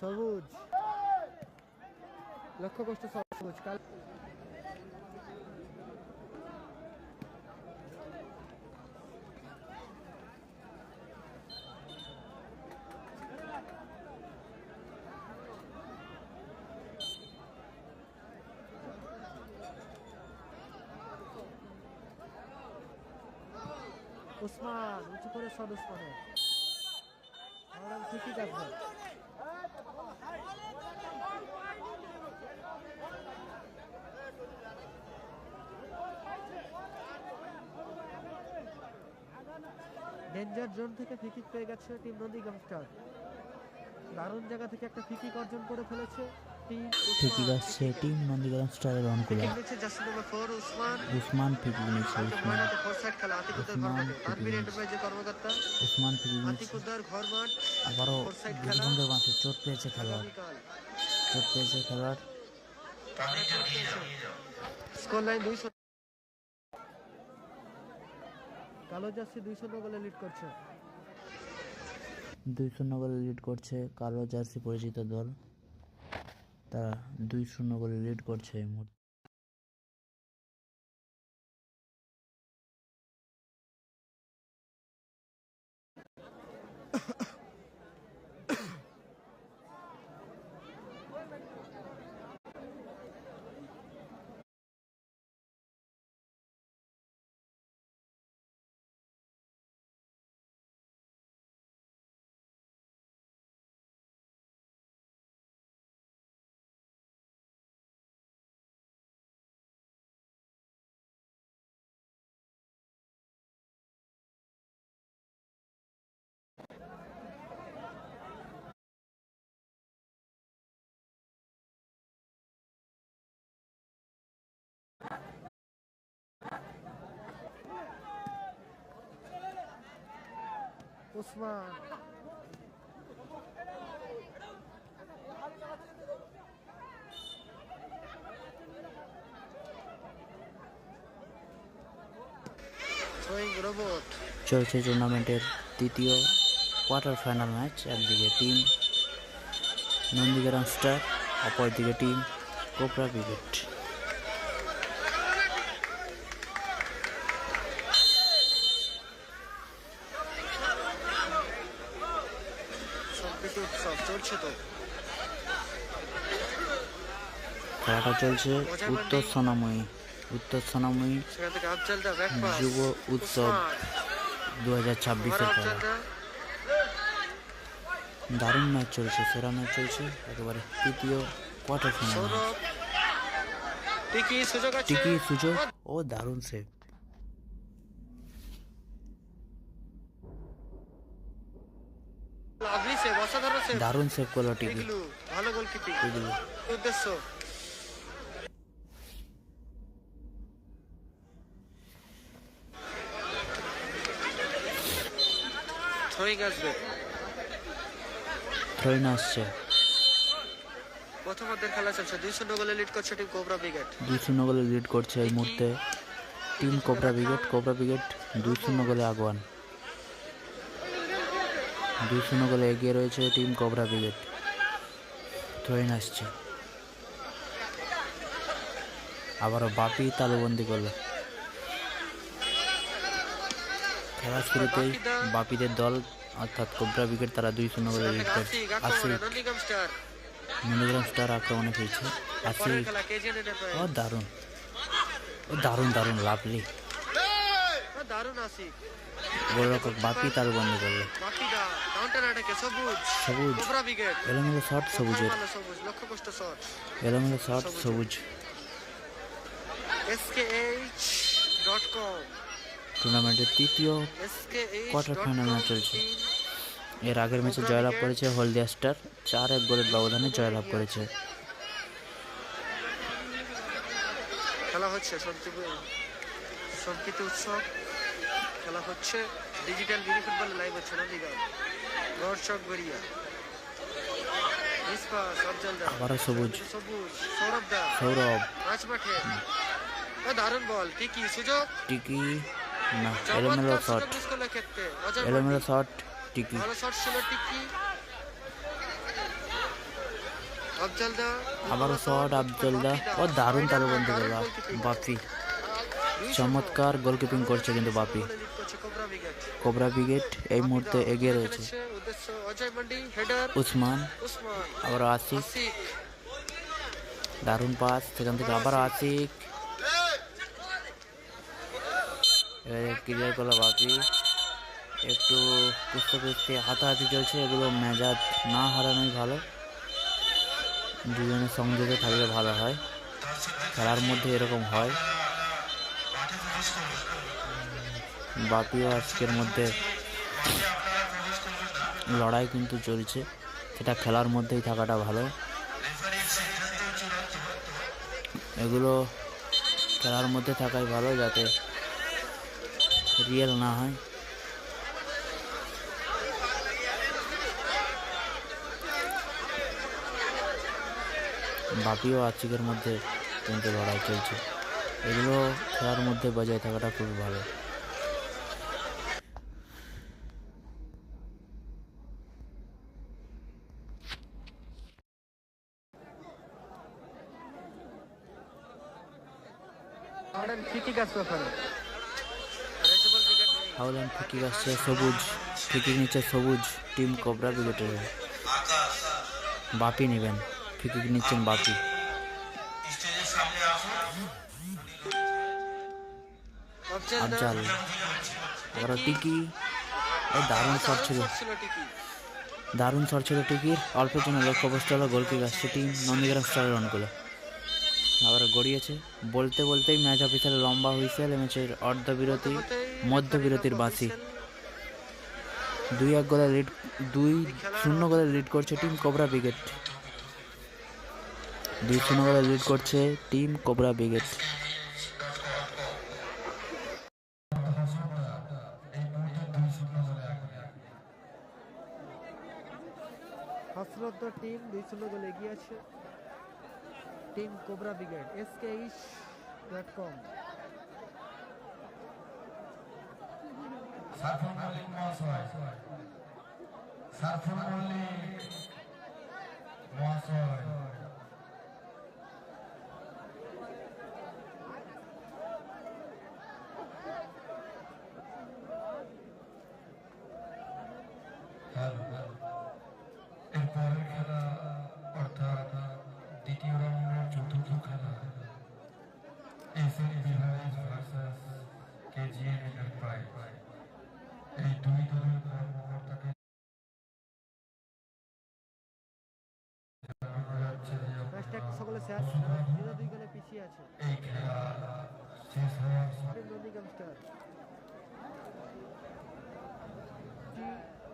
সবুজ লক্ষ্য করছে সবুজ কাল উসমান উঁচু করে সদ উসমানের আমরা ঠিকই থাকবে ডেঞ্জার জোন থেকে ফিকিক পেয়ে গেছে টিম নন্দীগ্রাম স্টার দারুণ জায়গা থেকে একটা ফিকিক অর্জন করে ফেলেছে ঠিকই আসছে টিম নন্দীগ্রাম স্টারের অনুকূলে ফোর উসমান ফিকলি নিচ্ছে উসমান উসমান মাঠে। ফিকিক। উসমান ফিকলি নিচ্ছে। মাঠ। আবারও দুর্গন্ধের মাঝে চোট পেয়েছে খেলোয়াড়। চোট পেয়েছে খেলোয়াড়। স্কোর লাইন দুইশো কালো জার্সি দুই শূন্য লিড করছে। দুই শূন্য গোলে লিড করছে কালো জার্সি পরিচিত দল। তারা দুই শূন্য গোলে লিড করছে এই মুহূর্তে। রোবট চলছে টুর্নামেন্টের তৃতীয় কোয়ার্টার ফাইনাল ম্যাচ একদিকে টিম নন্দীগ্রাম স্টার অপরদিকে টিম কোপরা ব্রিগেড সম্প্রীতি উৎসব চলছে তো খেলাটা চলছে উত্তর সোনাময়ী। উত্তর সোনাময়ী যুব উৎসব দু হাজার ছাব্বিশের খেলা। দারুণ ম্যাচ চলছে সেরা ম্যাচ চলছে একেবারে তৃতীয় কোয়ার্টার ফাইনাল টিকি সুযোগ ও দারুণ সেভ দারুণ সেভ করল টিকি। ভালো গোলকিপিং উদ্দেশ্য। থ্রোয়িং আসবে থ্রোইন আসছে প্রথম অর্ধের খেলা চলছে। দুই শূন্য গোলে লিড করছে টিম কোবরা ব্রিগেড দুই শূন্য গোলে লিড করছে এই মুহূর্তে। Team Cobra Brigade Cobra Brigade দুই শূন্য গোলে আগুয়ান। দুই শূন্য গোলে এগিয়ে রয়েছে টিম কোবরা ব্রিগেড থ্রোইন আসছে আবারও বাপি তালুবন্দি করল। খেলার শুরুতেই বাপিদের দল, অর্থাৎ কোবরা ব্রিগেড তারা দুই শূন্য গোলে লিড আশিক আক্রমণে নন্দীগ্রাম স্টার আক্রমণে ফিরছে। খেলা কেজিএন ও দারুণ। ও দারুণ দারুণ লাভলি গোলরক্ষক বাপি তালু বন্ধ করল। সবুজ। এলোমেলো শট এলোমেলো শট সবুজ। ডট কম টুর্নামেন্টের তৃতীয় Quarter final match চলছে। এর আগের ম্যাচে জয়লাভ করেছে হলদিয়া স্টার চার এক গোলের ব্যবধানে জয়লাভ করেছে। খেলা হচ্ছে সম্প্রীতি উৎসব। খেলা হচ্ছে ডিজিটাল মিনি ফুটবল লাইভ হচ্ছে নদীগাঁও দর্শক গড়িয়া আবারও সবুজ। সৌরভ সৌরভ। মাঝ দারুণ বল। টিকি সুযোগ? টিকি না এলোমেলো শট। এলোমেলো। শট টিকি। আবারও শট আফজলদা। ও দারুণ তালুবন্দি করল বাপি চমৎকার গোলকিপিং করছে কিন্তু বাপি কোবরা ব্রিগেড এই মুহূর্তে এগিয়ে রয়েছে। উসমান আবার আসিক দারুণ পাস সেখান থেকে আবার আসিক এবারে ক্লিয়ার করল বাপি একটু কুস্তে কুস্তে, হাতাহাতি চলছে, এগুলো মেজাজ না হারানোই ভালো। দুজনের সংযোগে থাকলে ভালো হয়। খেলার মধ্যে এরকম হয়। বাপিও আজকের মধ্যে লড়াই কিন্তু চলছে। সেটা খেলার মধ্যেই থাকাটা ভালো। এগুলো খেলার মধ্যে থাকাই ভালো, যাতে রিয়েল না হয়। বাপিও আজকের মধ্যে কিন্তু লড়াই চলছে এগুলো খেলার মধ্যে বজায় থাকাটা খুবই ভালো আড়ান ফিকি গাছ ওখানে রেজেবল ব্রিগেড ফিকিং আসছে সবুজ, ফিকির নিচ্ছে সবুজ, টিম কোবরা ব্রিগেডের বাপি নেবেন ফিকিং নিচ্ছেন বাপি। আফজাল আফজাল টিকি। দারুণ শট ছিল। দারুণ শট ছিল টিকির। অল্পের জন্য লক্ষ্যবস্তু হলো গোলকিক আসছে টিম নন্দীগ্রাম স্টার রান করে আবার গড়িয়েছে। বলতে বলতেই ম্যাচ অফিসার লম্বা হুইসেল ম্যাচের অর্ধবিরতি। মধ্যবিরতির বাঁশি। দুই এক গোলে লিড দুই শূন্য গোলে লিড করছে টিম কোবরা ব্রিগেড দুই শূন্য গোলে লিড করছে টিম কোবরা ব্রিগেড হাসরত টিম দুই শূন্য গোলে এগিয়ে আছে team Cobra Brigade S K dot com Sarful Mallick মহাশয় সারফুল মল্লিক মহাশয় হ্যালো এরপরের খেলা অর্থাৎ দ্বিতীয় রাউন্ডের চতুর্থ খেলা SN Biharis versus KGN enterprise এই দুই দলের কর্মকর্তাকে জানানো যাচ্ছে যে ম্যাচটা আপনারা সকলে শেষ জিরো দুই গোলে পিছিয়ে আছে এই খেলা শেষ হওয়ার টিম নন্দীগ্রাম স্টার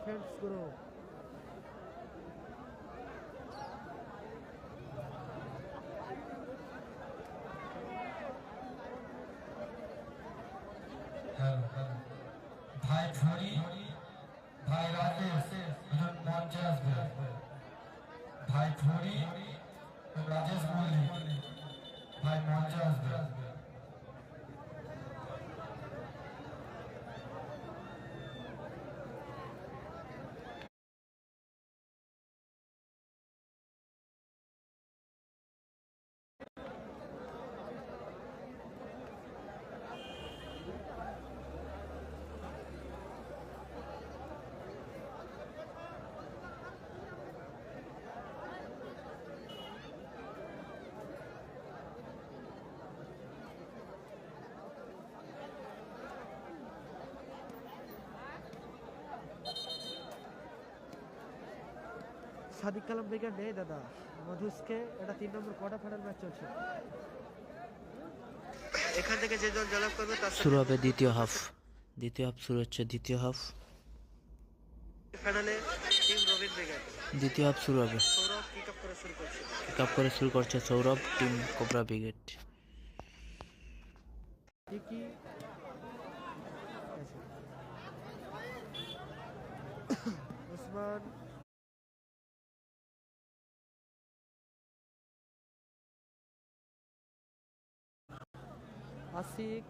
ডিফেন্স করো হ্যালো ভাই ফরি ভাই রাজেশ মঞ্চে আসবে। ভাই ও রাজেশ ভাই আসবে। সাদিক কালাম ব্রিগেড নেই দাদা। মধুসকে এটা তিন নম্বর কোয়ার্টার ফাইনাল ম্যাচ চলছে। এখান থেকে যে দল জয়লাভ করবে তার শুরু হবে দ্বিতীয় হাফ। দ্বিতীয় হাফ শুরু হচ্ছে দ্বিতীয় হাফ। ফাইনালে টিম রবিন ব্রিগেড। দ্বিতীয় হাফ শুরু হবে। সৌরভ পিক আপ করে শুরু করছে। পিক আপ করে শুরু করছে সৌরভ টিম কোবরা ব্রিগেড টিকি আসিক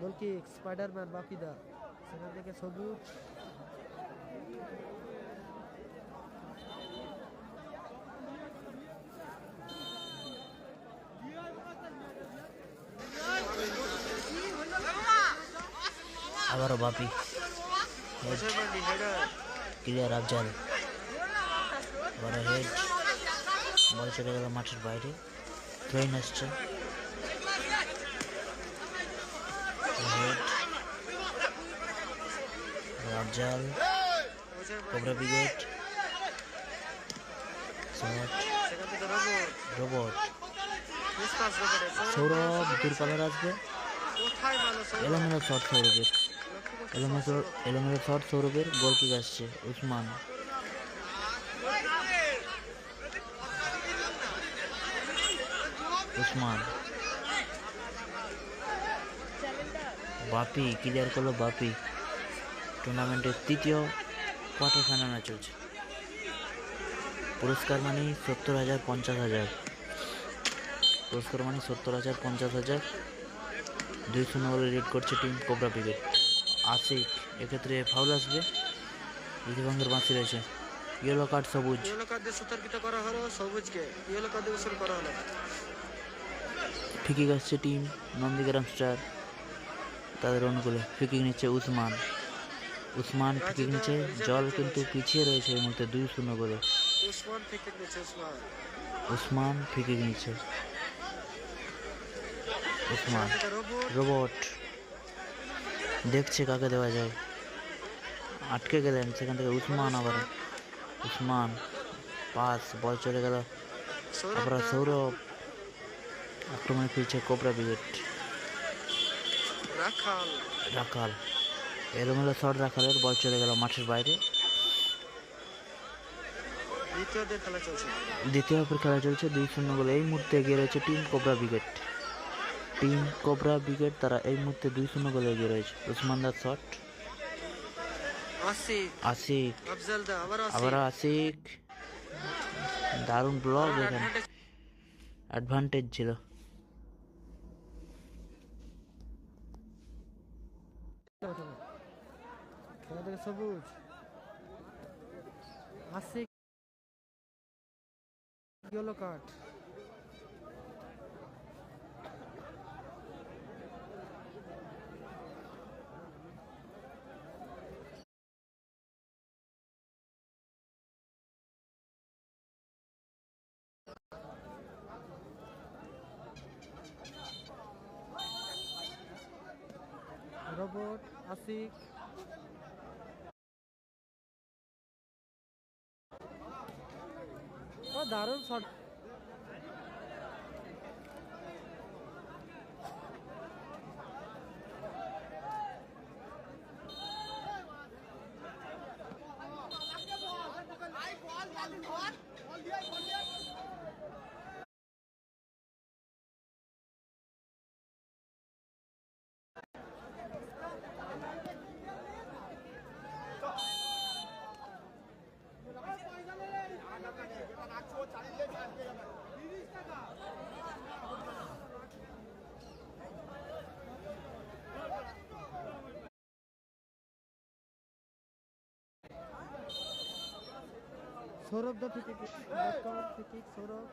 গোলকিক স্পাইডারম্যান বাকিদা সেখান থেকে সবুজ। আবারও বাপি ক্লিয়ার আফজাল আবারও হেড বল চলে গেল মাঠের বাইরে। ট্রেন আসছে। Afzal Cobra Brigade robot Sourav দূরপালার আসবে। এলোমেলো শট সৌরভের এলোমেলো শট সৌরভের গোলকি আসছে, উসমান। উসমান। বাপি ক্লিয়ার করল বাপি। টুর্নামেন্টের তৃতীয় কোয়ার্টার ফাইনাল ম্যাচ চলছে। পুরস্কার মানি সত্তর হাজার পঞ্চাশ হাজার। পুরস্কার মানি সত্তর হাজার পঞ্চাশ হাজার। দুই শূন্য লিড করছে টিম কোবরা ব্রিগেড আশিক এক্ষেত্রে ফাউল আসবে। ইতিভঙ্গের বাঁচি রয়েছে। ইয়েলো কার্ড সবুজ। ইয়েলো কার্ড দিয়ে সতর্কিত করা হলো সবুজকে। ইয়েলো কার্ড দিয়ে উসুল করা হলো। ফিকিং আসছে টিম নন্দীগ্রাম স্টার তাদের অনুকূলে ফিকিং নিচ্ছে উসমান। উসমান ফিকিং নিচ্ছে জল কিন্তু পিছিয়ে রয়েছে এই মুহূর্তে দুই শূন্য করে উসমান ফিকিং নিচ্ছে উসমান। রোবট দেখছে কাকে দেওয়া যায়। আটকে গেলেন সেখান থেকে উসমান আবার। উসমান পাস বল চলে গেল। সৌরভ আবার সৌরভ আক্রমণে ফিরছে কোবরা ব্রিগেড রাখাল। রাখাল এলোমেলো শট রাখালের বল চলে গেল মাঠের বাইরে। দ্বিতীয়দের খেলা চলছে। দ্বিতীয় খেলা চলছে দুই শূন্য গোলে। এই মুহূর্তে এগিয়ে রয়েছে team Cobra Brigade team Cobra Brigade তারা এই মুহূর্তে দুই শূন্য গোলে এগিয়ে রয়েছে উসমান দার শট। আসিফ আশিক। আবার আশিক। দারুণ ব্লক এখানে। অ্যাডভান্টেজ ছিল। সবুজ। Yellow card. রোবট আসিক ও দারুণ সৌরভ দা থেকে থেকে সৌরভ?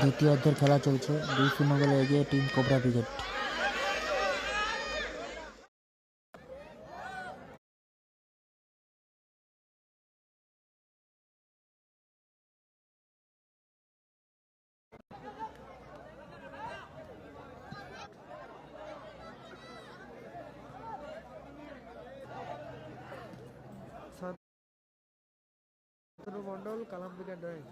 দ্বিতীয় অর্ধের খেলা চলছে। দুই শূন্য গোলে এগিয়ে team Cobra Brigade Shantanu Mondal Kalam Brigade নয়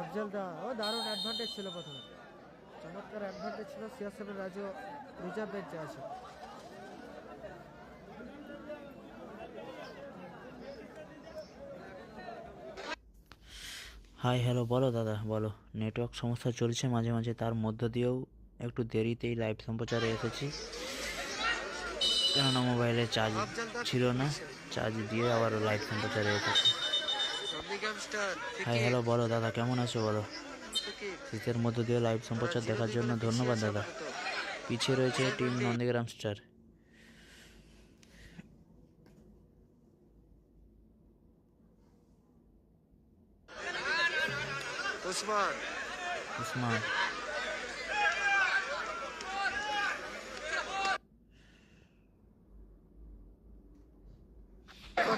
আফজল দা ও দারুণ অ্যাডভান্টেজ ছিল প্রথমে চমৎকার অ্যাডভান্টেজ ছিল সিয়াসেনের রাজু রিজার্ভ বেঞ্চে আছে। হাই হ্যালো বলো দাদা বলো। নেটওয়ার্ক সমস্যা চলছে মাঝে মাঝে তার মধ্য দিয়েও একটু দেরিতেই লাইভ সম্প্রচারে এসেছি। কেননা মোবাইলে চার্জ ছিল না চার্জ দিয়ে আবার লাইভ সম্প্রচারে এসেছি। হাই হ্যালো বলো দাদা কেমন আছো বলো? শীতের মধ্যে দিয়ে লাইভ সম্প্রচার দেখার জন্য ধন্যবাদ দাদা। পিছিয়ে রয়েছে টিম নন্দীগ্রাম স্টার উসমান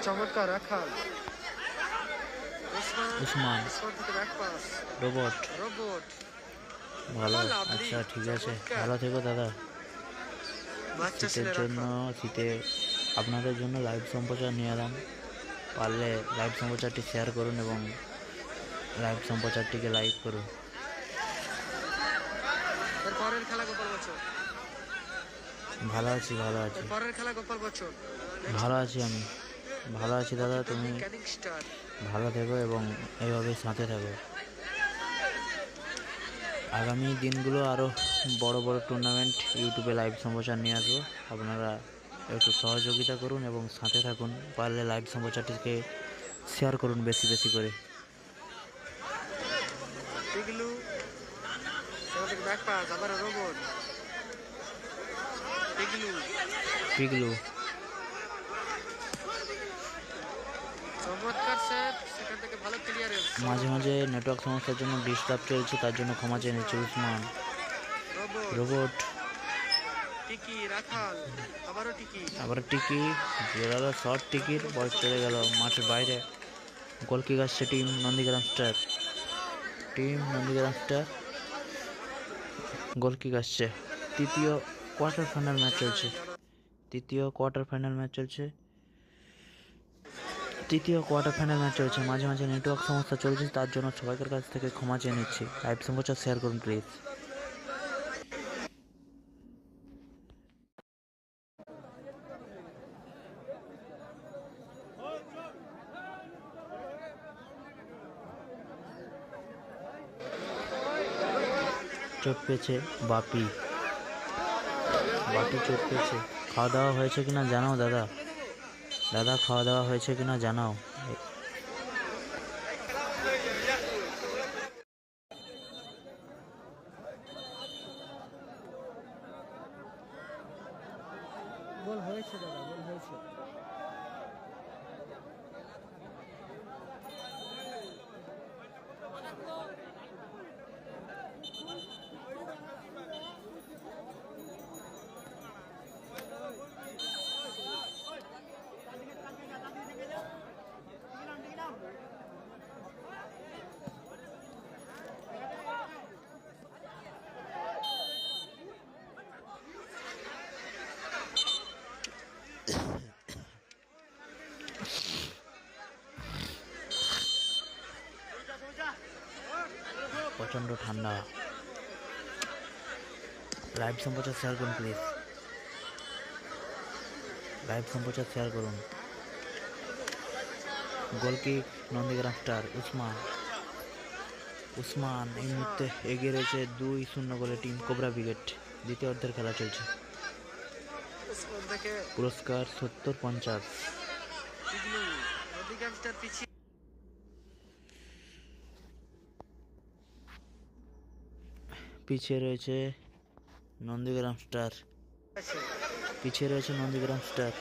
চমৎকার রাখাল। ওসমান উসমান রোবট। ভালো আচ্ছা ঠিক আছে। ভালো থেকো দাদা। শীতের জন্য শীতে আপনাদের জন্য লাইভ সম্প্রচার নিয়ে এলাম। পারলে লাইভ সম্প্রচারটি শেয়ার করুন এবং লাইভ সম্প্রচারটিকে লাইক করুন। পরের খেলা গোপাল বছর ভালো আছি ভালো আছি। পরের খেলা গোপাল বছর ভালো আছি আমি। ভালো আছি দাদা তুমি? ভালো থেকো এবং এইভাবেই সাথে থাকো। আগামী দিনগুলো আরও বড় বড় টুর্নামেন্ট ইউটিউবে লাইভ সম্প্রচার নিয়ে আসব। আপনারা একটু সহযোগিতা করুন এবং সাথে থাকুন। পারলে লাইভ সম্প্রচারটিকে শেয়ার করুন বেশি বেশি করে। পিগলু পিগলু চমৎকার সেট সেখান থেকে ভালো ক্লিয়ারেন্স মাঝে মাঝে নেটওয়ার্ক সমস্যার জন্য ডিস্টার্ব চলছে তার জন্য ক্ষমা চেয়ে নিচ্ছি উসমান। রোবট রোবট টিকি রাখাল আবারও টিকি। আবার টিকি জোরালো শর্ট টিকির বল চলে গেল মাঠের বাইরে। গোলকি আসছে team Nandigram Star team Nandigram Star গোলকি আসছে। তৃতীয় কোয়ার্টার ফাইনাল ম্যাচ চলছে। তৃতীয় কোয়ার্টার ফাইনাল ম্যাচ চলছে। তৃতীয় কোয়ার্টার ফাইনাল ম্যাচ চলছে। মাঝে মাঝে নেটওয়ার্ক সমস্যা চলছে, তার জন্য সবাইকার কাছ থেকে ক্ষমা চেয়ে নিচ্ছি। লাইভ সম্প্রচার শেয়ার করুন প্লিজ। চোট পেয়েছে বাপি। বাপি চোট পেয়েছে। খাওয়া দাওয়া হয়েছে কিনা জানাও, দাদা। দাদা খাওয়া দাওয়া হয়েছে কিনা জানাও। বল হয়েছে দাদা বল হয়েছে। প্রচণ্ড ঠান্ডা। লাইভ সম্প্রচার শেয়ার করুন প্লিজ লাইভ সম্প্রচার শেয়ার করুন। Goal kick Nandigram Star Usman. Usman এই মুহূর্তে এগিয়ে রয়েছে দুই শূন্য গোলে টিম কোবরা ব্রিগেড দ্বিতীয় অর্ধের খেলা চলছে। পুরস্কার সত্তর পঞ্চাশ পিগলু নন্দীগ্রাম স্টার পিছিয়ে রয়েছে নন্দীগ্রাম স্টার। পিছিয়ে রয়েছে নন্দীগ্রাম স্টার।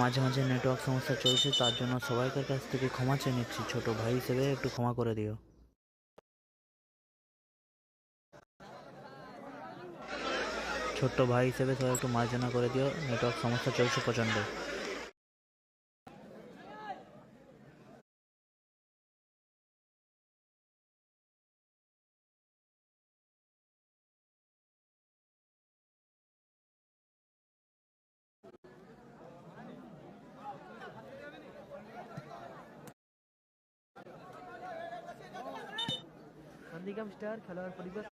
মাঝে মাঝে নেটওয়ার্ক সমস্যা চলছে, তার জন্য সবাইকার কাছ থেকে ক্ষমা চেয়ে নিচ্ছি, ছোট ভাই হিসেবে একটু ক্ষমা করে দিও। ছোট্ট ভাই হিসেবে সবাই একটু মার্জনা করে দিও নেটওয়ার্ক সমস্যা চলছে প্রচণ্ড। নন্দীগ্রাম স্টার খেলোয়াড় পরিবার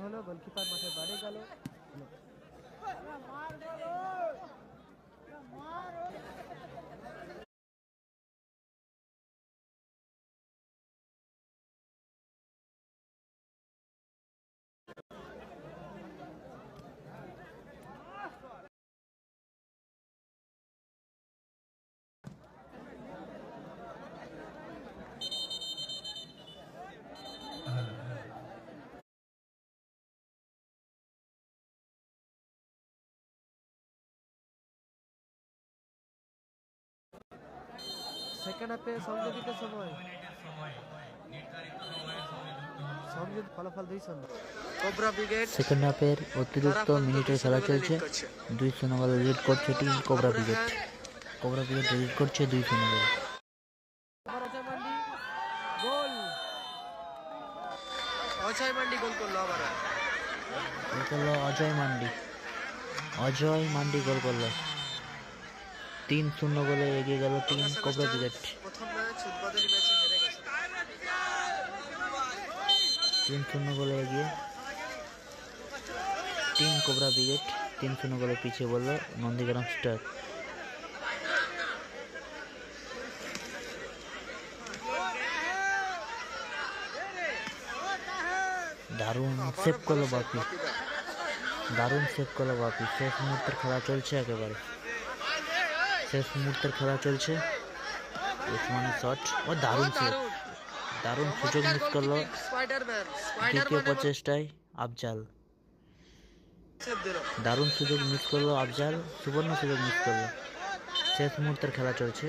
হলো গোলকিপার মাঠে বাড়ি গেল সেকেন্ড হাফে সংযোজিত সময়? সংযোগ ফলাফল দুই শূন্য সেকেন্ড হাফের অতিরিক্ত মিনিটের খেলা চলছে। দুই শূন্য গোলে লিড করছে team Cobra Brigade. Cobra Brigade lead করছে দুই শূন্য অজয় মান্ডি গোল করল আবার গোল করল অজয় মান্ডি। অজয় মান্ডি গোল করল। তিন শূন্য গোলে এগিয়ে গেল টিম কোবরা ব্রিগেড গেছে তিন শূন্য গোলে এগিয়ে টিম কোবরা ব্রিগেড তিন শূন্য গোলে পিছিয়ে বলল নন্দীগ্রাম স্টার। দারুণ সেভ করল বাপি। দারুণ সেভ করল বাপি। শেষ মুহূর্তের খেলা চলছে একেবারে। শেষ মুহূর্তের খেলা চলছে। উসমানের শট ও দারুণ সেভ দারুণ। সুযোগ মিস করল। দ্বিতীয় প্রচেষ্টায় আফজাল। দারুণ সুযোগ মিস করল আফজাল। সুবর্ণ সুযোগ মিস করল। শেষ মুহূর্তের খেলা চলছে।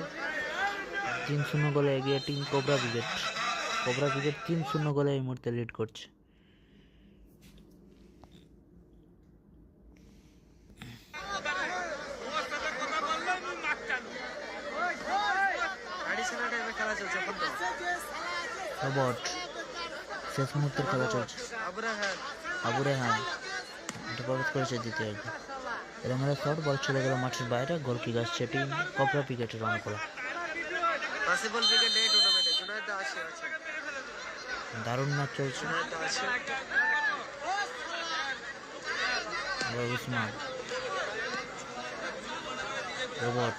তিন শূন্য গোলে এগিয়ে team Cobra Brigade Cobra Brigade তিন শূন্য গোলে এই মুহূর্তে লিড করছে অ্যাডিশনাল টাইমে খেলা চলছে ফুটবল রবট শেষ মুহূর্তের খেলা চলছে। আবরা হ্যাঁ এটা প্রবেশ করেছে দ্বিতীয় এলোমেলো শট বল চলে গেল মাঠের বাইরে। গোলকি গাছ টিম কোবরা ব্রিগেডের রান করা। দারুণ ম্যাচ চলছে। উসমান রোবট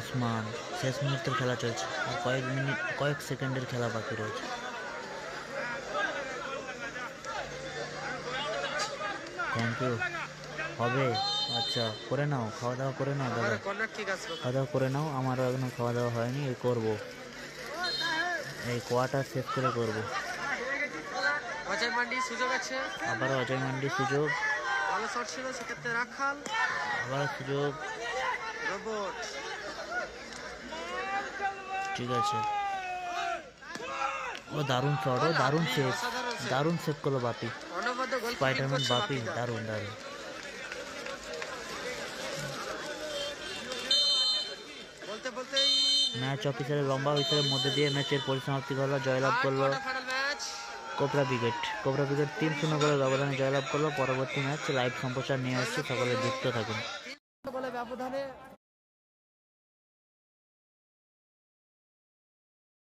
উসমান শেষ মুহূর্তের খেলা চলছে। আর কয়েক মিনিট কয়েক সেকেন্ডের খেলা বাকি রয়েছে। থ্যাংক ইউ হবে? আচ্ছা করে নাও খাওয়া দাওয়া করে নাও দাদা। ঠিক আছে খাওয়া দাওয়া করে নাও আমারও এখনও খাওয়া দাওয়া হয়নি এই করব। এই কোয়াটার শেষ করে করব। অজয় মান্ডি সুযোগ আছে আবারও অজয় মান্ডি সুযোগ। ভালো শট ছিল সেক্ষেত্রে রাখাল। আবার সুযোগ। রোবট। ঠিক আছে। ও দারুণ শট ও দারুণ সেভ দারুণ সেভ করল বাপি। স্পাইডারম্যান বাপি, দারুণ দারুণ। ম্যাচ অফিসারের লম্বা হুইসেলের মধ্যে দিয়ে ম্যাচের পরিসমাপ্তি করল, জয়লাভ করল। কোবরা ব্রিগেড কোবরা ব্রিগেড তিন শূন্য করে ব্যবধানে জয়লাভ করল। পরবর্তী ম্যাচ লাইভ সম্প্রচার নিয়ে আসছে, সকলে যুক্ত থাকুন। ব্যবধানে